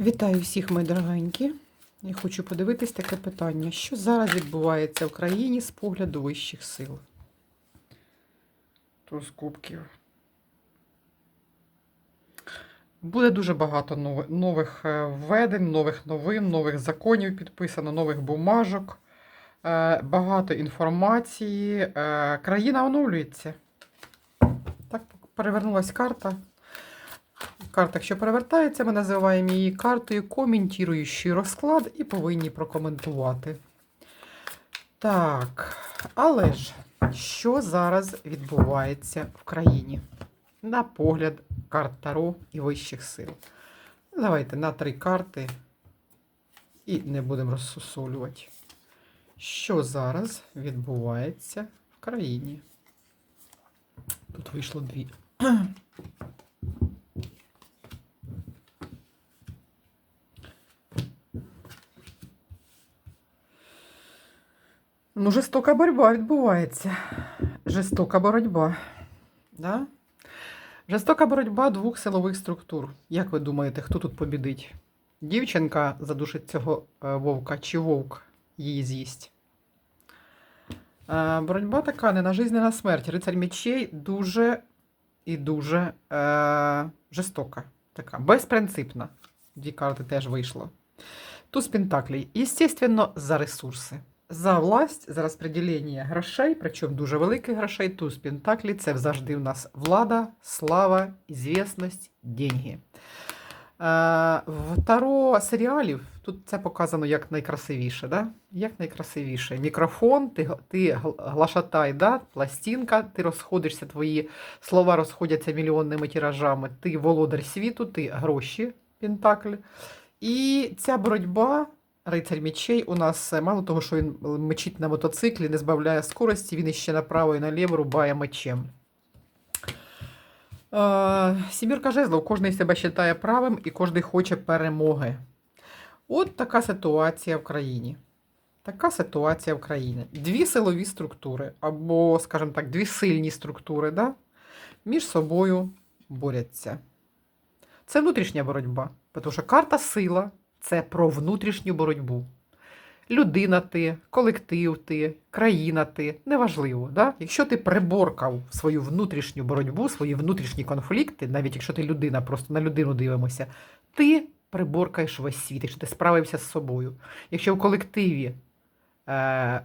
Вітаю всіх, мої дорогенькі. Я хочу подивитись таке питання. Що зараз відбувається в країні з погляду вищих сил? Туз кубків. Буде дуже багато нових е, введень, нових новин, нових законів підписано, нових бумажок, е, багато інформації. Е, Країна оновлюється. Так перевернулась карта. Карта, якщо перевертається, ми називаємо її картою коментуючий розклад і повинні прокоментувати. Так, але ж, що зараз відбувається в країні? На погляд карт Таро і вищих сил. Давайте на три карти і не будемо розсусолювати. Що зараз відбувається в країні? Тут вийшло дві. Ну, жорстока боротьба відбувається. Жорстока боротьба. Да? Жорстока боротьба двох силових структур. Як ви думаєте, хто тут побідить? Дівчинка задушить цього е, вовка чи вовк її з'їсть? Е, боротьба така не на жизнь, не на смерть. Рицарь мечей дуже і дуже е, жорстока. Така, безпринципна. Дві карти теж вийшло. Туз Пентаклей. Естественно, за ресурси. За власть, за розподілення грошей, причому дуже великих грошей, туз Пентаклі це завжди в нас влада, слава, ізвісність, деньги. Е, в таро серіалів тут це показано як найкрасивіше. Да? Як найкрасивіше. Мікрофон, ти, ти глашатай, да? пластинка, ти розходишся, твої слова розходяться мільйонними тиражами, ти володар світу, ти гроші, Пентакль. І ця боротьба Рицарь мечей у нас е, мало того, що він мечить на мотоциклі, не збавляє скорості, він іще направо і наліво рубає мечем. Е, Сімірка жезлов, кожен себе вважає правим і кожен хоче перемоги. От така ситуація в країні. Така ситуація в країні. Дві силові структури, або, скажімо так, дві сильні структури, да? між собою борються. Це внутрішня боротьба, тому що карта сила це про внутрішню боротьбу. Людина ти, колектив ти, країна ти, неважливо. Да? Якщо ти приборкав свою внутрішню боротьбу, свої внутрішні конфлікти, навіть якщо ти людина, просто на людину дивимося, ти приборкаєш весь світ, якщо ти справився з собою. Якщо в колективі е,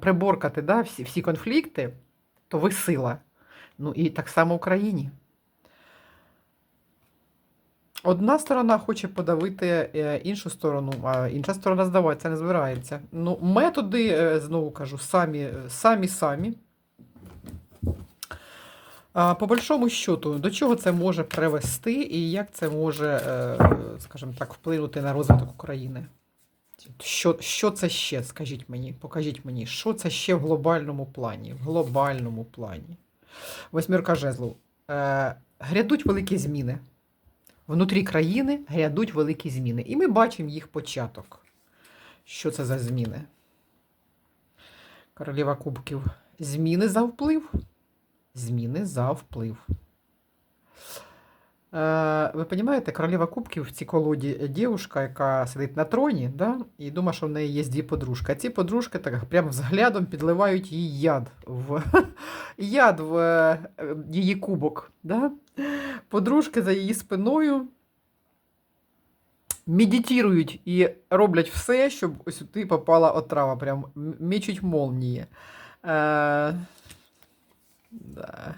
приборкати да, всі, всі конфлікти, то ви сила. Ну і так само в країні. Одна сторона хоче подавити е, іншу сторону, а інша сторона здаватися не збирається. Ну, методи, е, знову кажу, самі самі. самі. А, по большому счету, до чого це може привести і як це може, е, скажімо так, вплинути на розвиток України? Що, що це ще, скажіть мені, покажіть мені, що це ще в глобальному плані? В глобальному плані. Восьмірка жезлов. Е, грядуть великі зміни. Внутрі країни грядуть великі зміни. І ми бачимо їх початок. Що це за зміни? Королева Кубків. Зміни за вплив. Зміни за вплив. Е, ви розумієте, королева Кубків в цій колоді дівчинка, яка сидить на троні, да, і думає, що в неї є дві подружки. А ці подружки так прямо взглядом підливають їй яд в, яд в її кубок. Да? Подружки за її спиною медитують і роблять все, щоб ось сюди попала отрава, прям мічуть молнії. Е, да.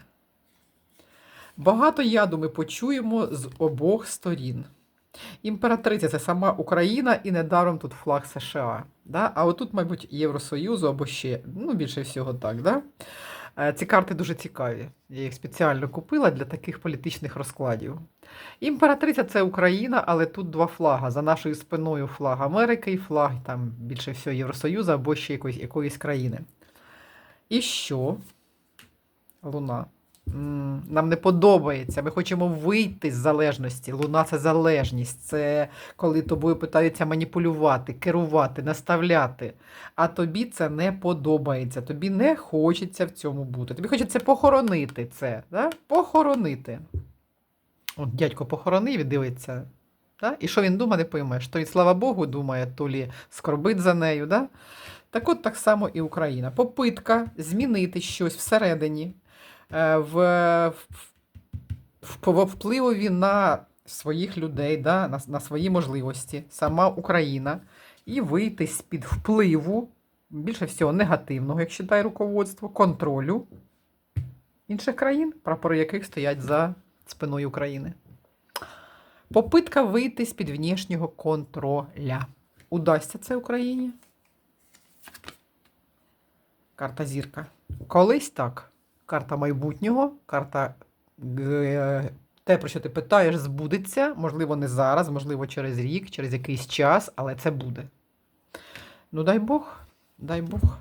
Багато яду ми почуємо з обох сторін. Імператриця це сама Україна і недаром тут флаг США. Да? А отут, мабуть, Євросоюзу або ще, ну, більше всього так. Да? Е, Ці карти дуже цікаві. Я їх спеціально купила для таких політичних розкладів. Імператриця це Україна, але тут два флага. За нашою спиною флаг Америки і флаг там більше всього Євросоюзу або ще якоїсь, якоїсь країни. І що? Луна. Нам не подобається. Ми хочемо вийти з залежності. Луна це залежність. Це коли тобою питаються маніпулювати, керувати, наставляти. А тобі це не подобається. Тобі не хочеться в цьому бути. Тобі хочеться похоронити це. Да? Похоронити. От дядько похоронив і дивиться. Да? І що він думає, не поймеш. То й слава Богу думає, то лі скорбить за нею. Да? Так от так само і Україна. Попитка змінити щось всередині в, в, в, впливові на своїх людей, да? на, на свої можливості, сама Україна, і вийти з-під впливу, більше всього негативного, як вважає руководство, контролю інших країн, прапори яких стоять за спиною України. Попитка вийти з-під внішнього контроля. Удасться це Україні? Карта зірка. Колись так. Карта майбутнього, карта е, те, про що ти питаєш, збудеться. Можливо, не зараз, можливо, через рік, через якийсь час, але це буде. Ну, дай Бог, дай Бог.